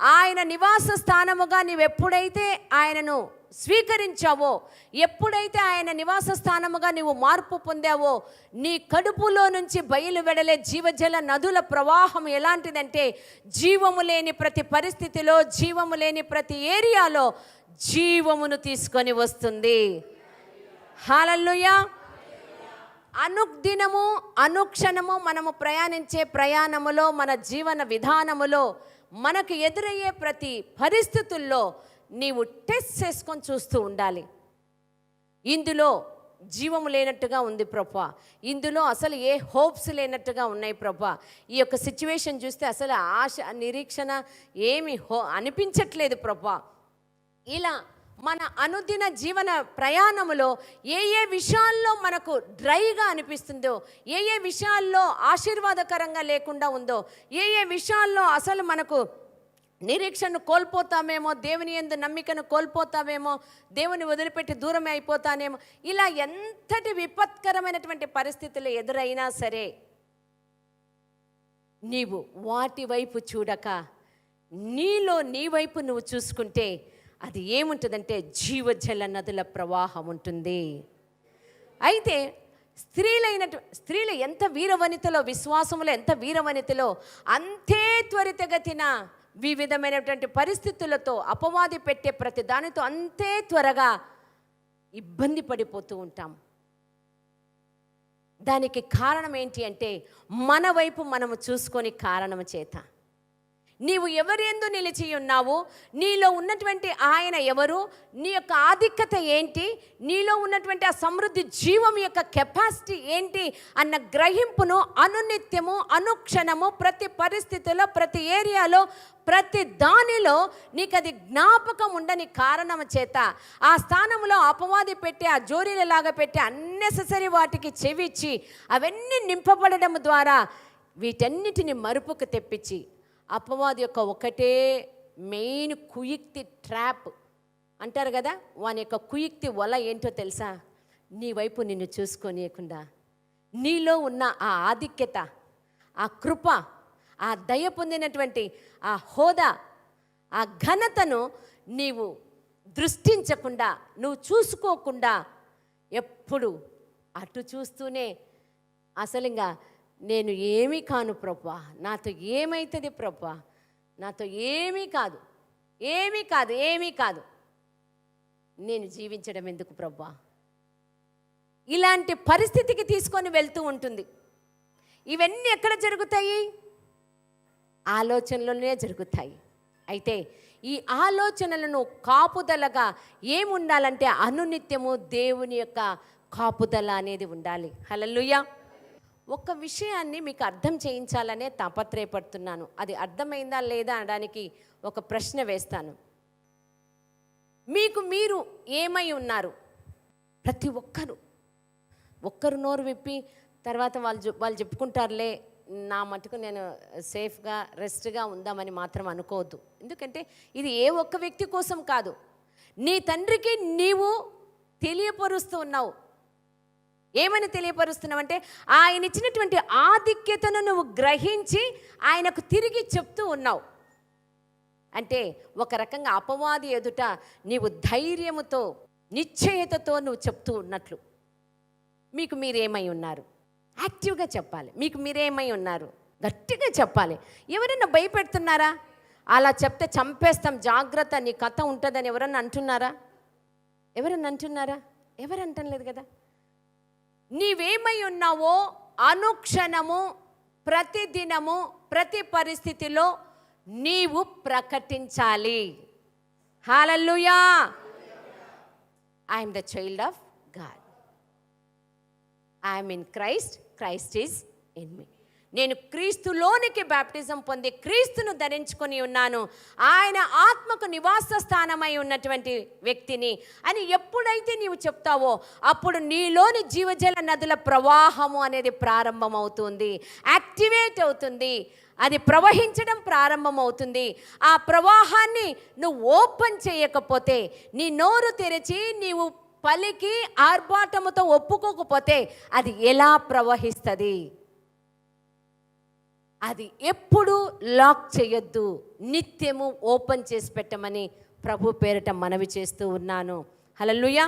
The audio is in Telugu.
ఆయన నివాస స్థానముగా నీవెప్పుడైతే ఆయనను స్వీకరించావో ఎప్పుడైతే ఆయన నివాస స్థానముగా నీవు మార్పు పొందావో నీ కడుపులో నుంచి బయలు వెడలే జీవజల నదుల ప్రవాహం ఎలాంటిదంటే జీవము లేని ప్రతి పరిస్థితిలో జీవము లేని ప్రతి ఏరియాలో జీవమును తీసుకొని వస్తుంది. హాలల్లుయా అనుగ్దినము అనుక్షణము మనము ప్రయాణించే ప్రయాణములో మన జీవన విధానములో మనకు ఎదురయ్యే ప్రతి పరిస్థితుల్లో నీవు టెస్ట్ చేసుకొని చూస్తూ ఉండాలి. ఇందులో జీవము లేనట్టుగా ఉంది ప్రభా. ఇందులో అసలు ఏ హోప్స్ లేనట్టుగా ఉన్నాయి ప్రభా. ఈ యొక్క సిచ్యువేషన్ చూస్తే అసలు ఆశ నిరీక్షణ ఏమి హో అనిపించట్లేదు ప్రభా. ఇలా మన అనుదిన జీవన ప్రయాణములో ఏ ఏ విషయాల్లో మనకు డ్రైగా అనిపిస్తుందో ఏ ఏ విషయాల్లో ఆశీర్వాదకరంగా లేకుండా ఉందో ఏ ఏ విషయాల్లో అసలు మనకు నిరీక్షను కోల్పోతామేమో దేవుని ఎందు నమ్మికను కోల్పోతామేమో దేవుని వదిలిపెట్టి దూరమే అయిపోతానేమో ఇలా ఎంతటి విపత్కరమైనటువంటి పరిస్థితులు ఎదురైనా సరే నీవు వాటి వైపు చూడక నీలో నీ వైపు నువ్వు చూసుకుంటే అది ఏముంటుందంటే జీవజల నదుల ప్రవాహం ఉంటుంది. అయితే స్త్రీలైనటు స్త్రీలు ఎంత వీరవనితలో విశ్వాసములో ఎంత వీరవనితలో అంతే త్వరితగతిన వివిధమైనటువంటి పరిస్థితులతో అపవాది పెట్టే ప్రతి దానితో అంతే త్వరగా ఇబ్బంది పడిపోతూ ఉంటాం. దానికి కారణం ఏంటి అంటే మన వైపు మనము చూసుకొని కారణము చేత. నీవు ఎవరెందు నిలిచి ఉన్నావు? నీలో ఉన్నటువంటి ఆయన ఎవరు? నీ యొక్క ఆధిక్యత ఏంటి? నీలో ఉన్నటువంటి ఆ సమృద్ధి జీవం యొక్క కెపాసిటీ ఏంటి? అన్న గ్రహింపును అనునిత్యము అనుక్షణము ప్రతి పరిస్థితిలో ప్రతి ఏరియాలో ప్రతి దానిలో నీకు అది జ్ఞాపకం ఉండని కారణం చేత ఆ స్థానంలో అపవాది పెట్టి ఆ జోరీలలాగా పెట్టి అన్నెసెసరీ వాటికి చెవిచ్చి అవన్నీ నింపబడడం ద్వారా వీటన్నిటిని మరుపుకు తెప్పించి అపవాది యొక్క ఒకటే మెయిన్ కుయుక్తి ట్రాప్. అంటారు కదా వాని యొక్క కుయుక్తి వల ఏంటో తెలుసా? నీ వైపు నిన్ను చూసుకోనియకుండా. నీలో ఉన్న ఆ ఆధిక్యత ఆ కృప ఆ దయ పొందినటువంటి ఆ హోదా ఆ ఘనతను నీవు దృష్టించకుండా నువ్వు చూసుకోకుండా ఎప్పుడు అటు చూస్తూనే అసలు ఇంకా నేను ఏమీ కాను ప్రభా. నాతో ఏమవుతుంది ప్రభా? నాతో ఏమీ కాదు. ఏమీ కాదు ఏమీ కాదు. నేను జీవించడం ఎందుకు ప్రభా? ఇలాంటి పరిస్థితికి తీసుకొని వెళ్తూ ఉంటుంది. ఇవన్నీ ఎక్కడ జరుగుతాయి? ఆలోచనలోనే జరుగుతాయి. అయితే ఈ ఆలోచనలను కాపుదలగా ఏముండాలంటే అనునిత్యము దేవుని యొక్క కాపుదల అనేది ఉండాలి. హలలుయ ఒక్క విషయాన్ని మీకు అర్థం చేయించాలనే తాపత్రయపడుతున్నాను. అది అర్థమైందా లేదా అనడానికి ఒక ప్రశ్న వేస్తాను. మీకు మీరు ఏమై ఉన్నారు? ప్రతి ఒక్కరు. ఒక్కరు నోరు విప్పి తర్వాత వాళ్ళు వాళ్ళు చెప్పుకుంటారులే నా మటుకు నేను సేఫ్గా రెస్ట్గా ఉందామని మాత్రం అనుకోవద్దు. ఎందుకంటే ఇది ఏ ఒక్క వ్యక్తి కోసం కాదు. నీ తండ్రికి నీవు తెలియపరుస్తూ ఉన్నావు. ఏమని తెలియపరుస్తున్నామంటే ఆయన ఇచ్చినటువంటి ఆధిక్యతను నువ్వు గ్రహించి ఆయనకు తిరిగి చెప్తూ ఉన్నావు. అంటే ఒక రకంగా అపవాది ఎదుట నీవు ధైర్యముతో నిశ్చయతతో నువ్వు చెప్తూ ఉన్నట్లు. మీకు మీరేమై ఉన్నారు? యాక్టివ్గా చెప్పాలి. మీకు మీరేమై ఉన్నారు? గట్టిగా చెప్పాలి. ఎవరైనా భయపెడుతున్నారా? అలా చెప్తే చంపేస్తాం జాగ్రత్త నీ కథ ఉంటుందని ఎవరన్నా అంటున్నారా? ఎవరన్నా అంటున్నారా? ఎవరు అంటం లేదు కదా? నీవేమై ఉన్నావో అనుక్షణము ప్రతిదినము ప్రతి పరిస్థితిలో నీవు ప్రకటించాలి. Hallelujah I'm the child of God I'm in Christ Christ is in me నేను క్రీస్తులోనికి బ్యాప్టిజం పొంది క్రీస్తును ధరించుకొని ఉన్నాను. ఆయన ఆత్మకు నివాస స్థానమై ఉన్నటువంటి వ్యక్తిని. అని ఎప్పుడైతే నీవు చెప్తావో అప్పుడు నీలోని జీవజల నదుల ప్రవాహము అనేది ప్రారంభమవుతుంది. యాక్టివేట్ అవుతుంది. అది ప్రవహించడం ప్రారంభమవుతుంది. ఆ ప్రవాహాన్ని నువ్వు ఓపెన్ చేయకపోతే నీ నోరు తెరిచి నీవు పలికి ఆర్భాటముతో ఒప్పుకోకపోతే అది ఎలా ప్రవహిస్తుంది? అది ఎప్పుడు లాక్ చేయొద్దు. నిత్యము ఓపెన్ చేసి పెట్టమని ప్రభు పేరిట మనవి చేస్తూ ఉన్నాను. హల్లెలూయా.